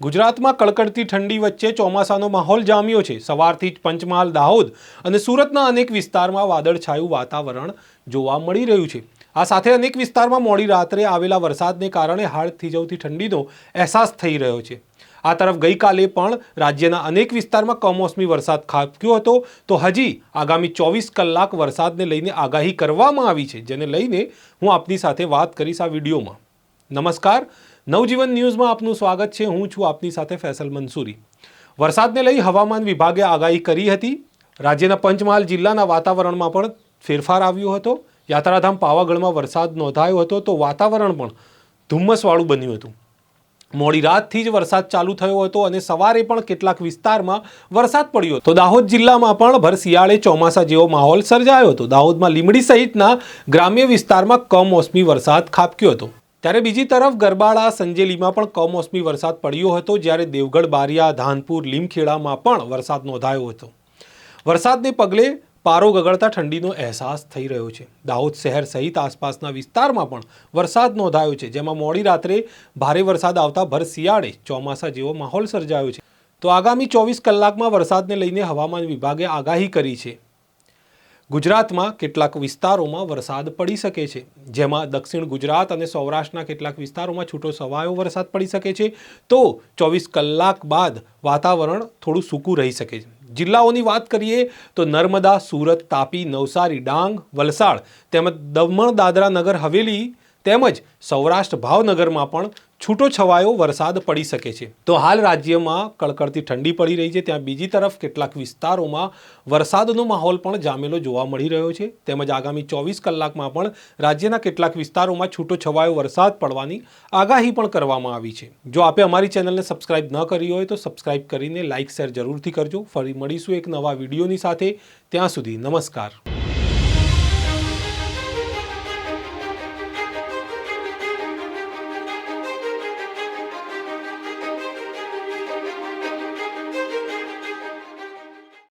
ગુજરાતમાં કડકડતી ઠંડી વચ્ચે ચોમાસાનો માહોલ જામ્યો છે. સવારથી જ પંચમહાલ, દાહોદ અને સુરતના અનેક વિસ્તારમાં વાદળછાયું વાતાવરણ જોવા મળી રહ્યું છે. આ સાથે અનેક વિસ્તારમાં મોડી રાત્રે આવેલા વરસાદને કારણે હાડ થીજવતી ઠંડીનો અહેસાસ થઈ રહ્યો છે. આ તરફ ગઈકાલે પણ રાજ્યના અનેક વિસ્તારમાં કમોસમી વરસાદ ખાબક્યો હતો. તો હજી આગામી ચોવીસ કલાક વરસાદને લઈને આગાહી કરવામાં આવી છે, જેને લઈને હું આપની સાથે વાત કરીશ આ વિડીયોમાં. નમસ્કાર. નવજીવન ન્યૂઝમાં આપનું સ્વાગત છે. હું છું આપની સાથે ફેસલ મંસૂરી. વરસાદને લઈ હવામાન વિભાગે આગાહી કરી હતી. રાજ્યના પંચમહાલ જિલ્લાના વાતાવરણમાં પણ ફેરફાર આવ્યો હતો. યાત્રાધામ પાવાગઢમાં વરસાદ નોંધાયો હતો તો વાતાવરણ પણ ધુમ્મસવાળું બન્યું હતું. મોડી રાતથી જ વરસાદ ચાલુ થયો હતો અને સવારે પણ કેટલાક વિસ્તારમાં વરસાદ પડ્યો હતો. દાહોદ જિલ્લામાં પણ ભર શિયાળે ચોમાસા જેવો માહોલ સર્જાયો હતો. દાહોદમાં લીમડી સહિતના ગ્રામ્ય વિસ્તારમાં કમોસમી વરસાદ ખાબક્યો હતો. ત્યારે બીજી તરફ ગરબાડા સંજેલીમાં પણ કમોસમી વરસાદ પડ્યો હતો, જ્યારે દેવગઢ, બારિયા, ધાનપુર, લીમખેડામાં પણ વરસાદ નોંધાયો હતો. વરસાદને પગલે પારો ગગડતા ઠંડીનો અહેસાસ થઈ રહ્યો છે. દાહોદ શહેર સહિત આસપાસના વિસ્તારમાં પણ વરસાદ નોંધાયો છે, જેમાં મોડી રાત્રે ભારે વરસાદ આવતા ભર શિયાળે ચોમાસા જેવો માહોલ સર્જાયો છે. તો આગામી ચોવીસ કલાકમાં વરસાદને લઈને હવામાન વિભાગે આગાહી કરી છે. ગુજરાતમાં કેટલાક વિસ્તારોમાં વરસાદ પડી શકે છે. જેમાં દક્ષિણ ગુજરાત અને સૌરાષ્ટ્રના કેટલાક વિસ્તારોમાં છૂટો સવાયો વરસાદ પડી શકે છે. તો ચોવીસ કલાક બાદ વાતાવરણ થોડું સૂકું રહી શકે છે. જિલ્લાઓની વાત કરીએ તો નર્મદા, સુરત, તાપી, નવસારી, ડાંગ, વલસાડ તેમજ દમણ, દાદરા નગર, હવેલી તેમજ સૌરાષ્ટ્ર ભાવનગરમાં પણ છૂટો છવાયો વરસાદ પડી શકે છે. તો હાલ રાજ્યમાં કડકડતી ઠંડી પડી રહી છે. ત્યાં બીજી તરફ કેટલાક વિસ્તારોમાં વરસાદનો માહોલ પણ જામેલો જોવા મળી રહ્યો છે. તેમજ આગામી ચોવીસ કલાકમાં પણ રાજ્યના કેટલાક વિસ્તારોમાં છૂટો છવાયો વરસાદ પડવાની આગાહી પણ કરવામાં આવી છે. જો આપે અમારી ચેનલને સબસ્ક્રાઇબ ન કરી હોય તો સબસ્ક્રાઇબ કરીને લાઇક શેર જરૂરથી કરજો. ફરી મળીશું એક નવા વિડીયોની સાથે. ત્યાં સુધી નમસ્કાર.